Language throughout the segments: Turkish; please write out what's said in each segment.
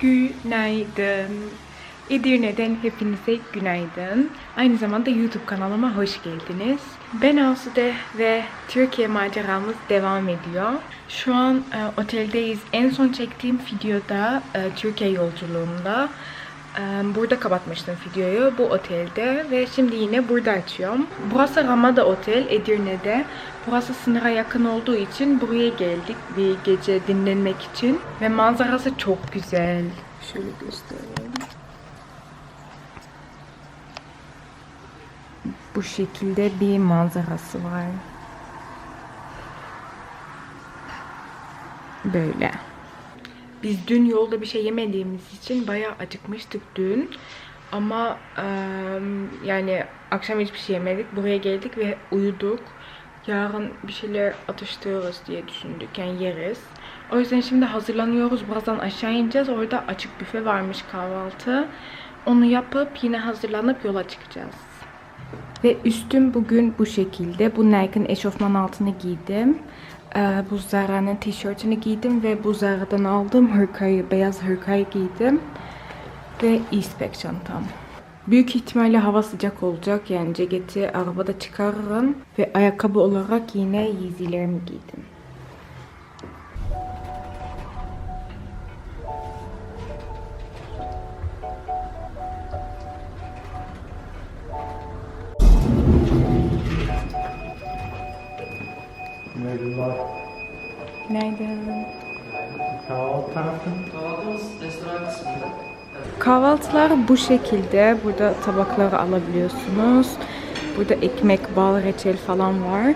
Günaydın. Edirne'den hepinize günaydın. Aynı zamanda YouTube kanalıma hoş geldiniz. Ben Asude ve Türkiye maceramız devam ediyor. Şu an e, oteldeyiz. En son çektiğim videoda e, Türkiye yolculuğumda burada kapatmıştım videoyu bu otelde ve şimdi yine burada açıyorum. Burası Ramada Otel Edirne'de. Burası sınıra yakın olduğu için buraya geldik bir gece dinlenmek için ve manzarası çok güzel. Şöyle göstereyim. Bu şekilde bir manzarası var. Böyle. Biz dün yolda bir şey yemediğimiz için bayağı acıkmıştık dün. Ama eee, yani akşam hiçbir şey yemedik. Buraya geldik ve uyuduk. Yarın bir şeyler atıştırırız diye düşündük. Yani yeriz. O yüzden şimdi hazırlanıyoruz. Birazdan aşağı ineceğiz. Orada açık büfe varmış kahvaltı. Onu yapıp yine hazırlanıp yola çıkacağız. Ve üstüm bugün bu şekilde. Bu Nike'ın eşofman altını giydim. Ee, bu Zara'nın tişörtünü giydim ve bu Zara'dan aldığım hırkayı, beyaz hırkayı giydim. Ve Eastpak çantam. Büyük ihtimalle hava sıcak olacak. Yani ceketi arabada çıkarırım. Ve ayakkabı olarak yine Yeezy'lerimi giydim. Merhabalar. Nerede? Kahvaltı tarafı. Kahvaltımız restoran kısmında. Kahvaltılar bu şekilde. Burada tabakları alabiliyorsunuz. Burada ekmek, bal, reçel falan var.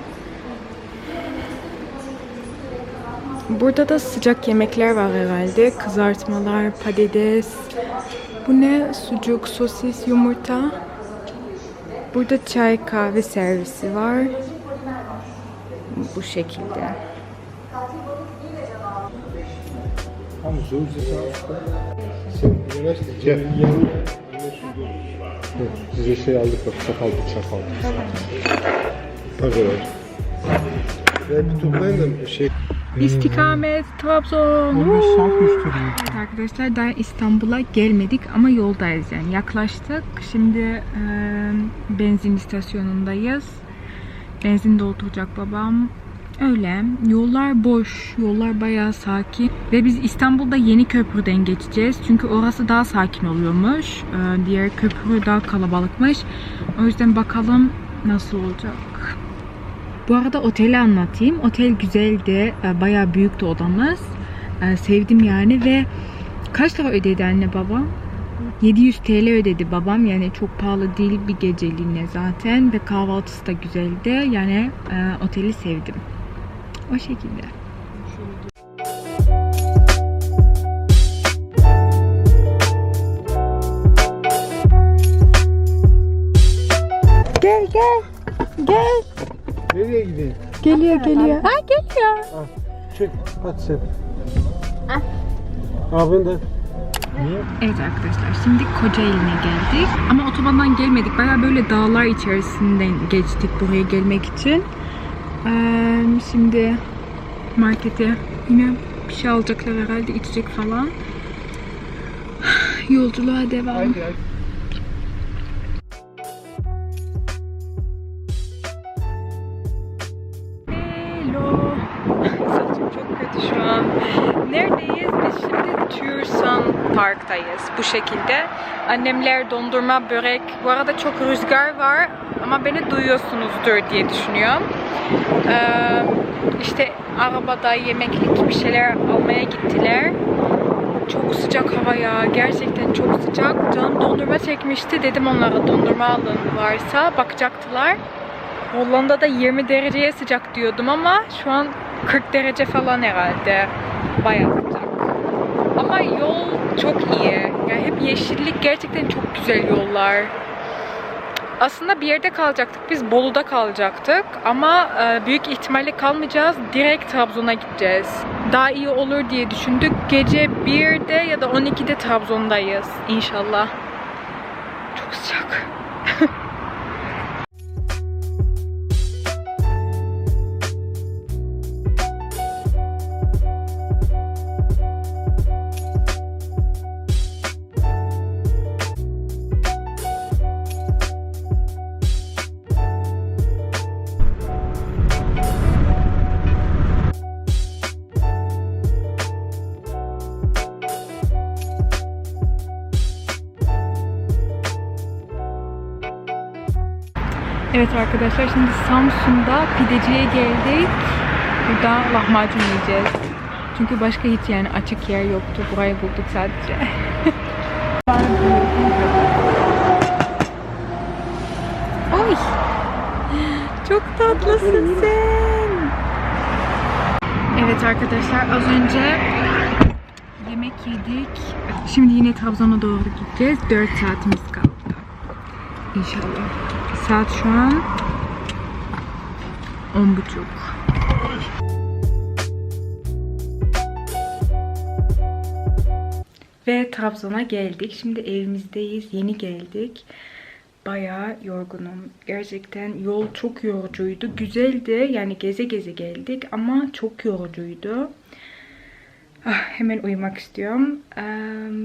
Burada da sıcak yemekler var herhalde. Kızartmalar, patates. Bu ne? Sucuk, sosis, yumurta. Burada çay, kahve servisi var. Bu şekilde. Zor Sen üniversite. Gel. Size şey aldık bak çakal bıçak aldık. Tabii. Ya bir toplayın da şey. İstikamet Trabzon. Onu saf müşteri. Evet arkadaşlar daha İstanbul'a gelmedik ama yoldayız yani yaklaştık. Şimdi e, benzin istasyonundayız. Benzin dolduracak babam. Öyle. Yollar boş. Yollar bayağı sakin. Ve biz İstanbul'da yeni köprüden geçeceğiz. Çünkü orası daha sakin oluyormuş. E, diğer köprü daha kalabalıkmış. O yüzden bakalım nasıl olacak. Bu arada oteli anlatayım. Otel güzeldi. E, Bayağı büyüktü odamız. E, Sevdim yani ve kaç lira ödedi anne baba? 700 TL ödedi babam. Yani çok pahalı değil bir geceliğine zaten. Ve kahvaltısı da güzeldi. Yani e, oteli sevdim. O şekilde. Gel gel. Gel. Nereye gideyim? Geliyor geliyor. Ha geliyor. Çek. Hadi sen. Abin de. Niye? Evet arkadaşlar şimdi Kocaeli'ne geldik. Ama otobandan gelmedik. Baya böyle dağlar içerisinden geçtik buraya gelmek için. Ee, şimdi markete yine bir şey alacaklar herhalde içecek falan. Yolculuğa devam. Haydi haydi. Annemler dondurma, börek. Bu arada çok rüzgar var ama beni duyuyorsunuzdur diye düşünüyorum. Ee, işte arabada yemeklik bir şeyler almaya gittiler. Çok sıcak hava ya. Gerçekten çok sıcak. Canım dondurma çekmişti. Dedim onlara dondurma alın varsa. Bakacaktılar. Hollanda'da 20 dereceye sıcak diyordum ama şu an 40 derece falan herhalde. Bayağı. Ama yol çok iyi. Yani hep yeşillik gerçekten çok güzel yollar. Aslında bir yerde kalacaktık. Biz Bolu'da kalacaktık. Ama e, büyük ihtimalle kalmayacağız. Direkt Trabzon'a gideceğiz. Daha iyi olur diye düşündük. Gece 1'de ya da 12'de Trabzon'dayız. İnşallah. Çok sıcak. Evet arkadaşlar şimdi Samsun'da pideciye geldik. Burada lahmacun yiyeceğiz. Çünkü başka hiç yani açık yer yoktu. Burayı bulduk sadece. Oy! Çok tatlısın sen. Evet arkadaşlar az önce yemek yedik. Şimdi yine Trabzon'a doğru gideceğiz. 4 saatimiz kaldı. İnşallah. Saat şu an 10.30. Ve Trabzon'a geldik. Şimdi evimizdeyiz. Yeni geldik. Bayağı yorgunum. Gerçekten yol çok yorucuydu. Güzeldi. Yani geze geze geldik ama çok yorucuydu. Ah, hemen uyumak istiyorum. Eee,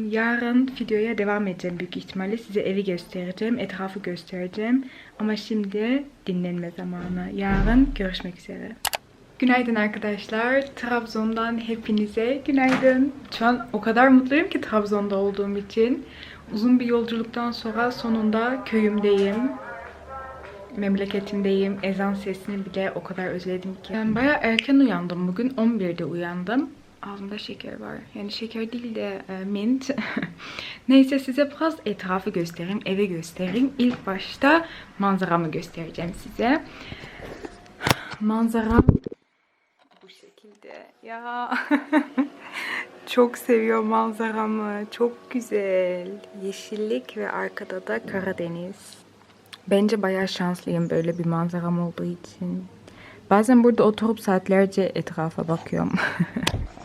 yarın videoya devam edeceğim büyük ihtimalle. Size evi göstereceğim, etrafı göstereceğim. Ama şimdi dinlenme zamanı. Yarın görüşmek üzere. Günaydın arkadaşlar. Trabzon'dan hepinize günaydın. Şu an o kadar mutluyum ki Trabzon'da olduğum için. Uzun bir yolculuktan sonra sonunda köyümdeyim. Memleketimdeyim. Ezan sesini bile o kadar özledim ki. Ben bayağı erken uyandım bugün. 11'de uyandım. Ağzımda şeker var. Yani şeker değil de e, mint. Neyse size biraz etrafı göstereyim, evi göstereyim. İlk başta manzaramı göstereceğim size. Manzaram bu şekilde. Ya çok seviyorum manzaramı. Çok güzel. Yeşillik ve arkada da Karadeniz. Bence bayağı şanslıyım böyle bir manzaram olduğu için. Bazen burada oturup saatlerce etrafa bakıyorum.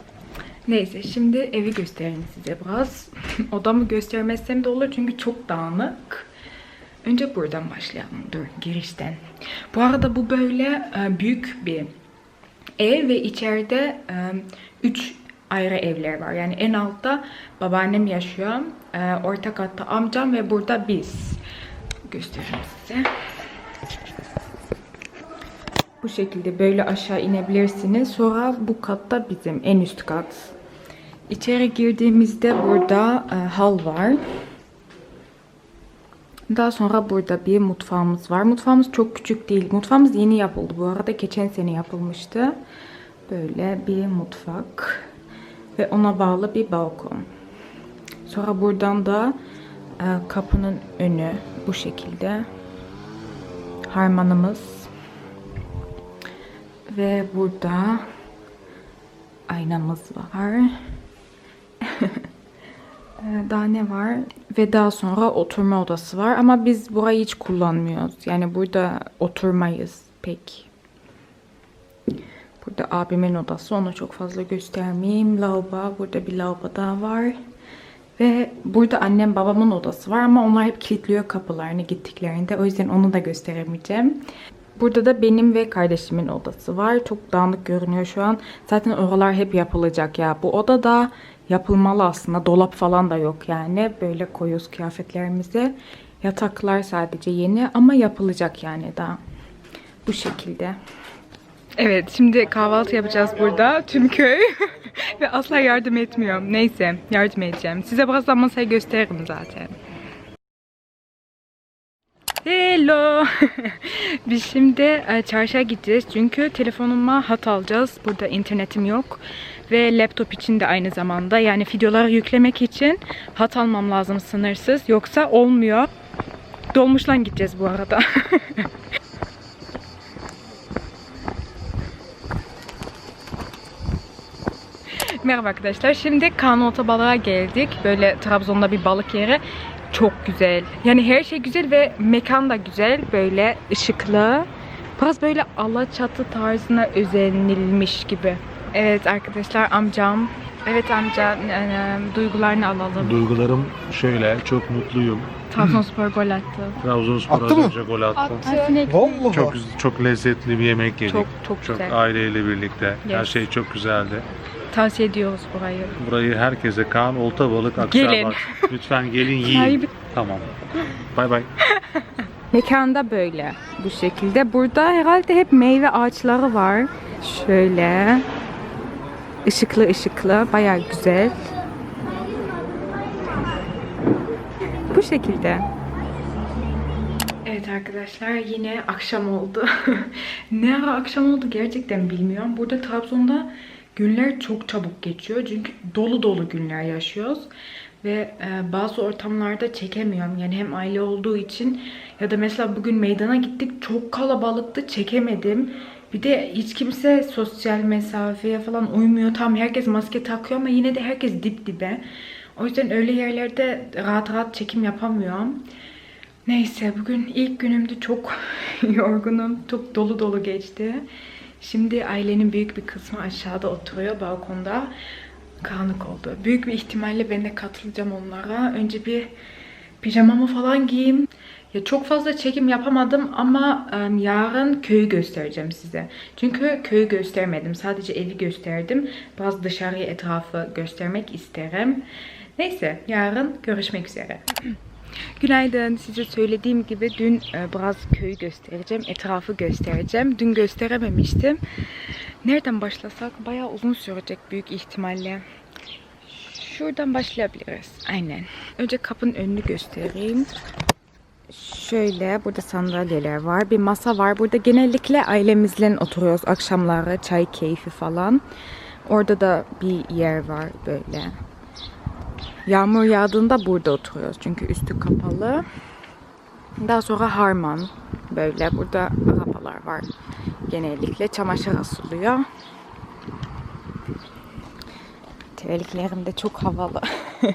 Neyse şimdi evi göstereyim size biraz. Odamı göstermezsem de olur çünkü çok dağınık. Önce buradan başlayalım. Dur girişten. Bu arada bu böyle e, büyük bir ev ve içeride 3 ayrı evler var. Yani en altta babaannem yaşıyor. E, orta katta amcam ve burada biz. Göstereyim size. Bu şekilde böyle aşağı inebilirsiniz. Sonra bu katta bizim en üst kat. İçeri girdiğimizde burada e, hal var. Daha sonra burada bir mutfağımız var. Mutfağımız çok küçük değil. Mutfağımız yeni yapıldı bu arada. Geçen sene yapılmıştı. Böyle bir mutfak. Ve ona bağlı bir balkon. Sonra buradan da e, kapının önü bu şekilde. Harmanımız. Ve burada aynamız var. Ee, Daha ne var? Ve daha sonra oturma odası var. Ama biz burayı hiç kullanmıyoruz. Yani burada oturmayız pek. Burada abimin odası. Onu çok fazla göstermeyeyim. Lavabo. Burada bir lavabo daha var. Ve burada annem babamın odası var ama onlar hep kilitliyor kapılarını gittiklerinde. O yüzden onu da gösteremeyeceğim. Burada da benim ve kardeşimin odası var. Çok dağınık görünüyor şu an. Zaten oralar hep yapılacak ya. Bu oda da yapılmalı aslında. Dolap falan da yok yani. Böyle koyuyoruz kıyafetlerimizi. Yataklar sadece yeni ama yapılacak yani daha. Bu şekilde. Evet şimdi kahvaltı yapacağız burada tüm köy ve asla yardım etmiyorum. Neyse yardım edeceğim. Size birazdan masayı gösteririm zaten. Hello. Biz şimdi e, çarşıya gideceğiz çünkü telefonuma hat alacağız. Burada internetim yok ve laptop için de aynı zamanda yani videoları yüklemek için hat almam lazım sınırsız yoksa olmuyor. Dolmuşla gideceğiz bu arada. Merhaba arkadaşlar. Şimdi Kanota balığa geldik. Böyle Trabzon'da bir balık yeri. Çok güzel. Yani her şey güzel ve mekan da güzel. Böyle ışıklı. Biraz böyle Alaçatı tarzına özenilmiş gibi. Evet arkadaşlar amcam. Evet amca e, duygularını alalım. Duygularım şöyle, çok mutluyum. Trabzonspor gol attı. Trabzonspor Attı az mı? önce gol attı. Vallahi. Çok çok lezzetli bir yemek yedik. Çok çok güzel. aileyle birlikte. Her Yes. şey çok güzeldi. Tavsiye ediyoruz burayı. Burayı herkese Kaan Olta Balık Gelin. Akçabat. Lütfen gelin yiyin. Tamam. Bay bay. Mekanda böyle bu şekilde. Burada herhalde hep meyve ağaçları var. Şöyle ışıklı ışıklı bayağı güzel. Bu şekilde. Evet arkadaşlar yine akşam oldu. ne ara akşam oldu gerçekten bilmiyorum. Burada Trabzon'da günler çok çabuk geçiyor. Çünkü dolu dolu günler yaşıyoruz. Ve e, bazı ortamlarda çekemiyorum. Yani hem aile olduğu için ya da mesela bugün meydana gittik. Çok kalabalıktı çekemedim. Bir de hiç kimse sosyal mesafeye falan uymuyor. Tam herkes maske takıyor ama yine de herkes dip dibe. O yüzden öyle yerlerde rahat rahat çekim yapamıyorum. Neyse bugün ilk günümdü çok yorgunum. Çok dolu dolu geçti. Şimdi ailenin büyük bir kısmı aşağıda oturuyor balkonda. Karanlık oldu. Büyük bir ihtimalle ben de katılacağım onlara. Önce bir pijamamı falan giyeyim. Ya çok fazla çekim yapamadım ama em, yarın köyü göstereceğim size. Çünkü köyü göstermedim. Sadece evi gösterdim. Biraz dışarıya etrafı göstermek isterim. Neyse yarın görüşmek üzere. Günaydın. Size söylediğim gibi dün e, biraz köyü göstereceğim, etrafı göstereceğim. Dün gösterememiştim. Nereden başlasak bayağı uzun sürecek büyük ihtimalle. Şuradan başlayabiliriz. Aynen. Önce kapının önünü göstereyim. Şöyle burada sandalyeler var. Bir masa var. Burada genellikle ailemizle oturuyoruz akşamları. Çay keyfi falan. Orada da bir yer var böyle. Yağmur yağdığında burada oturuyoruz çünkü üstü kapalı. Daha sonra harman böyle burada arabalar var. Genellikle çamaşır asılıyor. Terliklerim de çok havalı.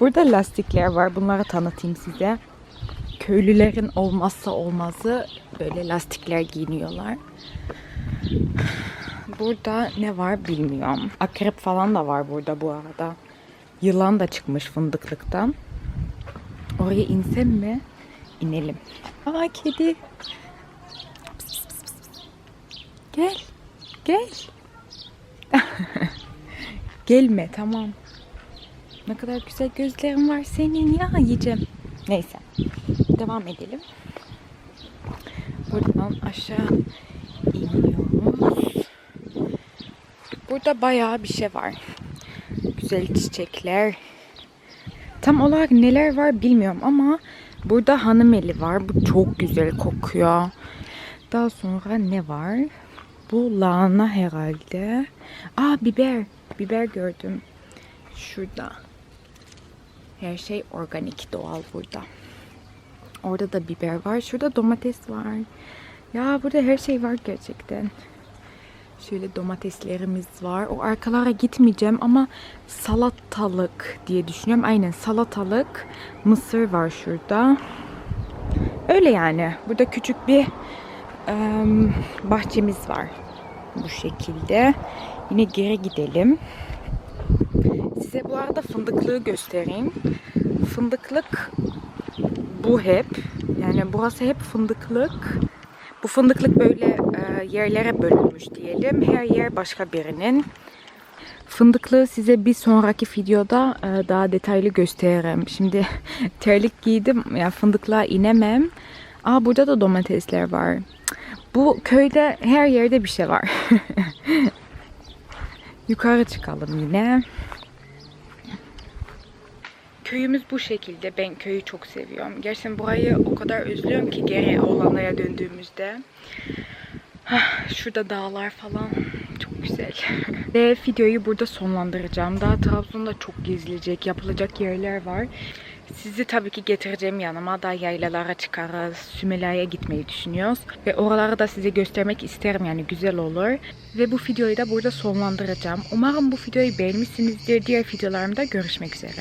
burada lastikler var. Bunları tanıtayım size. Köylülerin olmazsa olmazı böyle lastikler giyiniyorlar. Burada ne var bilmiyorum. Akrep falan da var burada bu arada. Yılan da çıkmış fındıklıktan. Oraya insem mi? İnelim. Aa kedi. Gel. Gel. Gelme tamam. Ne kadar güzel gözlerin var senin ya yiyeceğim. Neyse. Devam edelim. Buradan aşağı iniyoruz. Burada bayağı bir şey var. Güzel çiçekler. Tam olarak neler var bilmiyorum ama burada hanım eli var. Bu çok güzel kokuyor. Daha sonra ne var? Bu lahana herhalde. Aa biber. Biber gördüm. Şurada. Her şey organik doğal burada. Orada da biber var. Şurada domates var. Ya burada her şey var gerçekten. Şöyle domateslerimiz var. O arkalara gitmeyeceğim ama salatalık diye düşünüyorum. Aynen salatalık. Mısır var şurada. Öyle yani. Burada küçük bir em, bahçemiz var. Bu şekilde. Yine geri gidelim. Size bu arada fındıklığı göstereyim. Fındıklık bu hep. Yani burası hep fındıklık. Bu fındıklık böyle e, yerlere bölünmüş diyelim. Her yer başka birinin. Fındıklığı size bir sonraki videoda e, daha detaylı gösteririm. Şimdi terlik giydim. Yani fındıklığa inemem. Aa burada da domatesler var. Bu köyde her yerde bir şey var. Yukarı çıkalım yine. Köyümüz bu şekilde. Ben köyü çok seviyorum. Gerçekten burayı o kadar özlüyorum ki geri Hollanda'ya döndüğümüzde. Ah, Şurada dağlar falan. Çok güzel. Ve videoyu burada sonlandıracağım. Daha Trabzon'da çok gezilecek, yapılacak yerler var. Sizi tabii ki getireceğim yanıma. Daha yaylalara çıkarız. Sümela'ya gitmeyi düşünüyoruz. Ve oraları da size göstermek isterim yani güzel olur. Ve bu videoyu da burada sonlandıracağım. Umarım bu videoyu beğenmişsinizdir. Diğer videolarımda görüşmek üzere.